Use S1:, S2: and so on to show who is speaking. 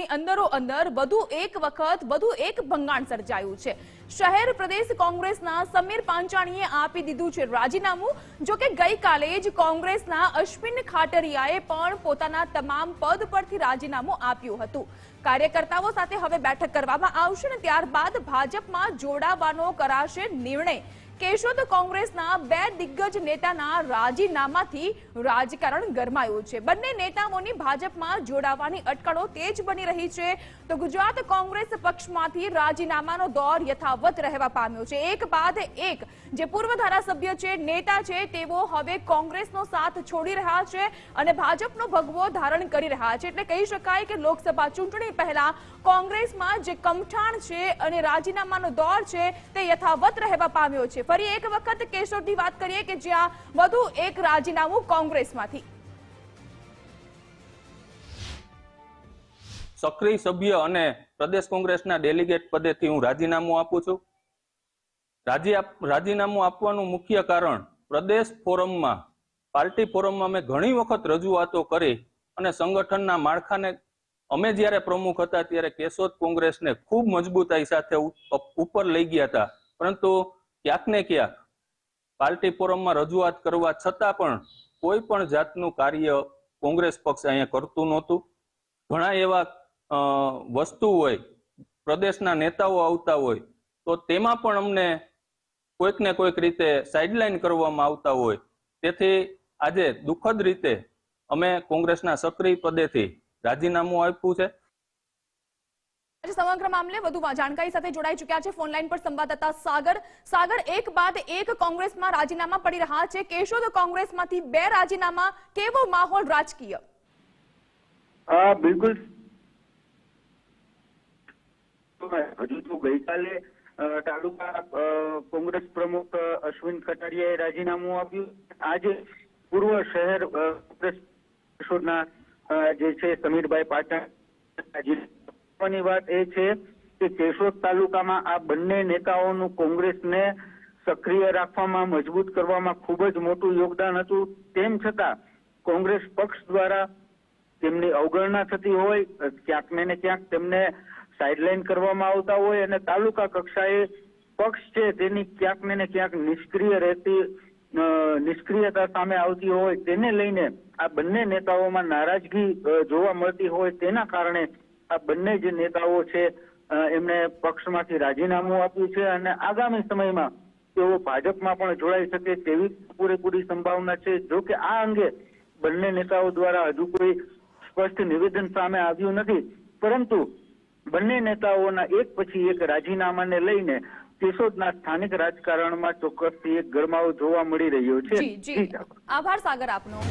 S1: ભાજપની અંદરો અંદર વધુ એક વખત વધુ એક ભંગાણ સર્જાયું છે. શહેર પ્રદેશ કોંગ્રેસના સમીર પાંચાણીએ આપી દીધું છે રાજીનામું, જો કે ગઈકાલે જ કોંગ્રેસના અશ્વિન ખાટરિયાએ પણ પોતાના તમામ પદ પરથી રાજીનામું આપ્યું હતું. કાર્યકર્તાઓ સાથે હવે બેઠક કરવામાં આવશે ને ત્યારબાદ ભાજપમાં જોડાવાનો કરાશે નિર્ણય. કેશોદ કોંગ્રેસના બે દિગ્ગજ નેતાના રાજીનામાથી રાજકારણ ગરમાયું છે. બંને નેતાઓની ભાજપમાં જોડાવાની અટકળો તેજ બની રહી છે. તો ગુજરાત કોંગ્રેસ પક્ષમાંથી રાજીનામાનો દોર યથાવત રહેવા પામ્યો છે. એક બાદ એક જે પૂર્વ ધારાસભ્ય છે, નેતા છે, તેઓ હવે કોંગ્રેસનો સાથ છોડી રહ્યા છે અને ભાજપનો ભગવો ધારણ કરી રહ્યા છે. એટલે કહી શકાય કે લોકસભા ચૂંટણી પહેલા કોંગ્રેસમાં જે કમઠાણ છે અને રાજીનામાનો દોર છે, તે યથાવત રહેવા પામ્યો છે. ફરી એક વખત કેશોદની વાત કરીએ કે જ્યાં વધુ એક રાજીનામું કોંગ્રેસમાંથી.
S2: સક્રિય સભ્ય અને પ્રદેશ કોંગ્રેસના ડેલિગેટ પદેથી હું રાજીનામું આપું છું. રાજી રાજીનામું આપવાનું મુખ્ય કારણ પ્રદેશ ફોરમમાં, પાર્ટી ફોરમમાં મેં ઘણી વખત રજૂઆતો કરી અને સંગઠનના માળખાને, અમે જ્યારે પ્રમુખ હતા ત્યારે કેશોદ કોંગ્રેસને ખૂબ મજબૂતાઈ સાથે ઉપર લઈ ગયા હતા. પરંતુ ક્યાંક ને ક્યાંક પાર્ટી ફોરમમાં રજૂઆત કરવા છતાં પણ કોઈ પણ જાતનું કાર્ય કોંગ્રેસ પક્ષ અહીંયા કરતું નહોતું. ઘણા એવા વસ્તુ હોય, પ્રદેશના નેતાઓ આવતા હોય, તો તેમાં પણ અમને કોઈક ને કોઈક રીતે સાઇડલાઇન કરવામાં આવતા હોય. તેથી આજે દુઃખદ રીતે અમે કોંગ્રેસના સક્રિય પદેથી રાજીનામું આપ્યું છે.
S1: સમગ્ર મામલે વધુ જાણકારી સાથે જોડાઈ ચુક્યા છે. ફોનલાઈન પર સંવાદદાતા સાગર. સાગર, એક બાદ એક કોંગ્રેસમાં રાજીનામા પડી રહ્યા છે. કેશોદ કોંગ્રેસમાંથી બે રાજીનામા. કેવો માહોલ રાજકીય?
S3: બિલકુલ. હજુ તો ગઈકાલે તાલુકા કોંગ્રેસ પ્રમુખ અશ્વિન કટારિયાએ રાજીનામું આપ્યું. આજે પૂર્વ શહેર કોંગ્રેસ જે છે, સમીરભાઈ પાટણ રાજીનામાની વાત એ છે કે કેશોદ તાલુકામાં આ બંને નેતાઓનું કોંગ્રેસને સક્રિય રાખવામાં, મજબૂત કરવામાં ખૂબ જ મોટું યોગદાન હતું. તેમ છતાં કોંગ્રેસ પક્ષ દ્વારા તેમની અવગણના થતી હોય, ક્યાંક ને ક્યાંક તેમને સાઇડલાઇન કરવામાં આવતા હોય અને તાલુકા કક્ષાએ પક્ષ છે તેની ક્યાંક ને ક્યાંક નિષ્ક્રિય રહેતી નિષ્ક્રિયતા સામે આવતી હોય. તેને લઈને આ બંને નેતાઓમાં નારાજગી જોવા મળતી હોય તેના કારણે આ બંને જે નેતાઓ છે એમણે પક્ષમાંથી રાજીનામું આપ્યું છે અને આગામી સમયમાં તેઓ ભાજપમાં પણ જોડાઈ શકે તેવી પૂરેપૂરી સંભાવના છે. જો કે આ અંગે બંને નેતાઓ દ્વારા હજુ કોઈ સ્પષ્ટ નિવેદન સામે આવ્યું નથી. પરંતુ બંને નેતાઓના એક પછી એક રાજીનામાને લઈને કેશોદના સ્થાનિક રાજકારણમાં ચોક્કસથી એક ગરમાવો જોવા મળી રહ્યો છે.
S1: આભાર સાગર આપનો.